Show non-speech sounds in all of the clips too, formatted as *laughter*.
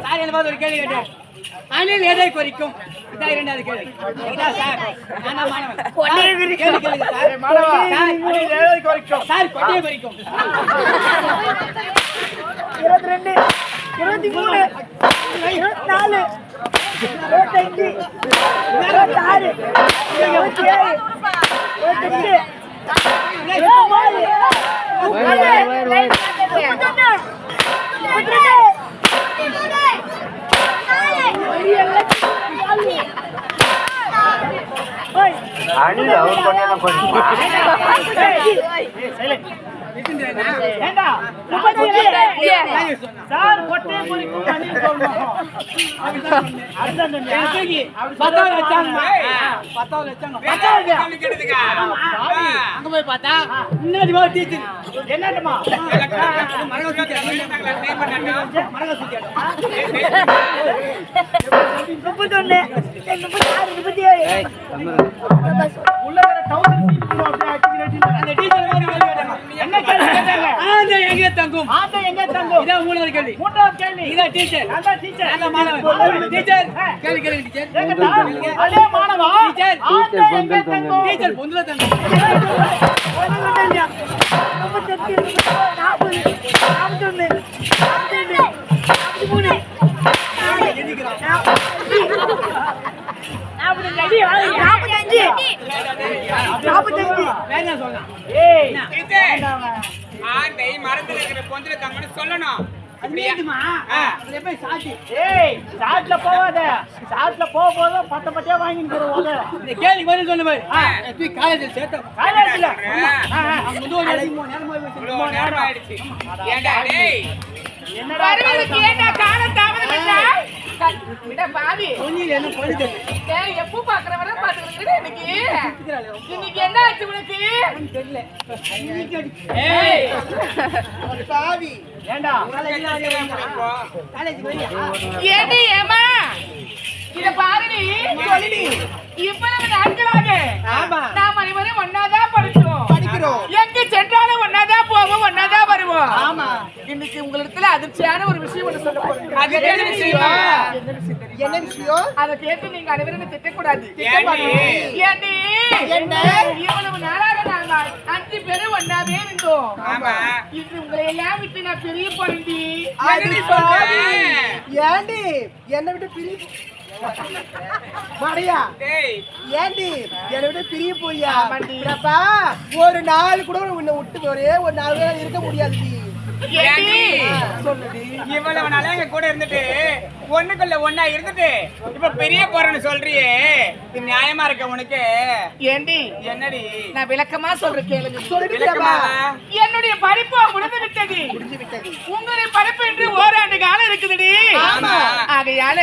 Sir என்ன பார்த்து ஒரு கேள்வி கேட்டேன் அணில் எதை குறிக்கும் இதான் இரண்டாவது கேள்வி இதான் சார் நான் மாணவன் கேள்வி சார் கொட்டையை குறிக்கும் இருபத்தி ரெண்டு இருபத்தி மூணு இருபத்தி நாலு இருபத்தஞ்சு இருபத்தி ஆறு இருபத்தி ஏழு இருபத்தெட்டு அணில் அவர் பண்ண கொஞ்சம் *laughs* அங்க போய் பார்த்தா முன்னாடி டீச்சர். முப்பத்தொன்னு. முப்பத்தி ஆறு முப்பத்தி ஏழு உள்ள அடிச்சு அந்த டீச்சர் மாதிரி. என்ன கேள்வி கேட்டாங்க? ஆந்தை எங்கே தங்கும்? ஆட்டோ எங்க தங்கும்? இதான் மூணாவது கேள்வி. மூன்றாவது கேள்வி. இதான் டீச்சர் நான் தான் டீச்சர் நான் தான் மாணவன். டீச்சர் கேள்வி கேளுங்க டீச்சர் கேட்கட்டா? அதே மாணவா? டீச்சர். ஆட்டோ எங்க தங்கும்? டீச்சர் பொந்துல தங்கும். முப்பத்தெட்டு முப்பத்தொன்பது, நாற்பது மரத்துல இருக்கிற பொந்துல தங்கன்னு சொல்லணும் சாட்ல போவாத சாட்ல போக போத வாங்கிட்டு போற இந்த கேள்விக்கு பதில் சொல்லு பாரு காலேஜில் சேர்த்தோம் காலேஜ்ல நேரமா ஆயிடுச்சு என்னடா காலம் தாமதம் என்ன? பாவி. எப்போ பார்த்துக்கிட்டு இன்னைக்கு? இன்னைக்கு என்ன ஆச்சு உனக்கு? தெரியல ஏய், ஏண்டா? வரியா ஏண்டி? ஏம்மா? இத பாருடி. இவ்வளவு நாட்களாக நாம் அனைவரும் ஒன்னாதான் படிச்சோம். எங்க சென்றாலும் ஒன்னாதான் போவோம் ஒன்னாதான் வருவோம். இன்னைக்கு உங்களிடத்துல அதிர்ச்சியான ஒரு விஷயம் ஒண்ணு சொல்ல போறேன். அது என்ன விஷயமா? என்ன விஷயம்? அதை கேட்டு நீங்க அனைவரும் திட்டக்கூடாது? இவ்வளவு நாளாக நாங்கள் அஞ்சு பேரும் ஒன்னாவே இருந்தோம். ஆமா. இது உங்களை எல்லாம் விட்டு நான் பிரிய சொல்ற? ஏண்டி? என்னை விட்டு மடையா டேய். ஏண்டி? என்னை விட்டு பிரிய. அப்பா ஒரு நாள் கூட உன்னை விட்டு ஒரே ஒரு நாள் இருக்க முடியாது? இவ்வளவு நாளா எங்க கூட இருந்துட்டு ஒண்ணுக்குள்ள ஒண்ணா இருந்துட்டு இப்ப பெரிய போறேன்னு சொல்றியே. இது நியாயமா இருக்க உனக்கு? ஏண்டி? என்னடி? நான் விளக்கமா சொல்றேன் கேளுங்க. விளக்கமா என்னுடைய படிப்பு முடிந்து விட்டது. உங்களுடைய படிப்பு என்று ஓராண்டு காலம் இருக்குதுடி. ஆமா. ஆகையால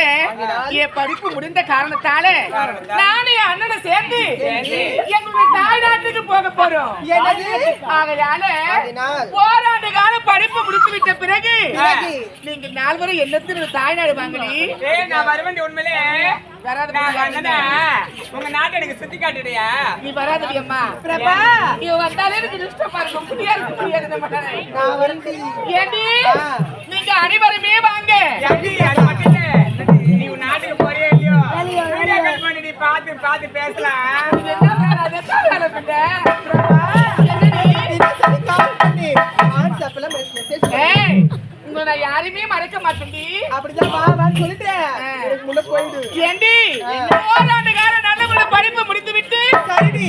என் படிப்பு முடிந்த காரணத்தால என் அண்ணனை சேர்ந்து. எங்களுடைய தாய்நாட்டுக்கு போக போறோம்? ஆகையால? ஓராண்டு காலம் படிப்பு முடித்து விட்ட பிறகு? நீங்க நால்வரும் என்னத்தின் தாய்நாடு வாங்கடி ஏய் நான் உண்மையிலே வராத நான் அண்ணனா உங்க நாட்டை எனக்கு சுத்தி காட்டுறியா? நீ வராதடி அம்மா. பிரபா. இவ வந்தாலே எனக்கு இஷ்டம் பாருங்க முடியாது முடியாது நம்ம நான் நீங்க அனைவருமே வாங்க. நீ நாட்டுக்கு போறியோ இல்லையோ? வீடியோ கால் பண்ணி நீ பார்த்து பார்த்து பேசலாம். உங்களை நான் யாரையுமே மறைக்க மாட்டேன்டி. அப்படிதான் வா வான்னு சொல்லிட்டேன். எனக்கு முன்ன போயிடு. ஏண்டி? ஓராண்டு காலம் நல்ல படிப்பு முடித்து விட்டு சரிடி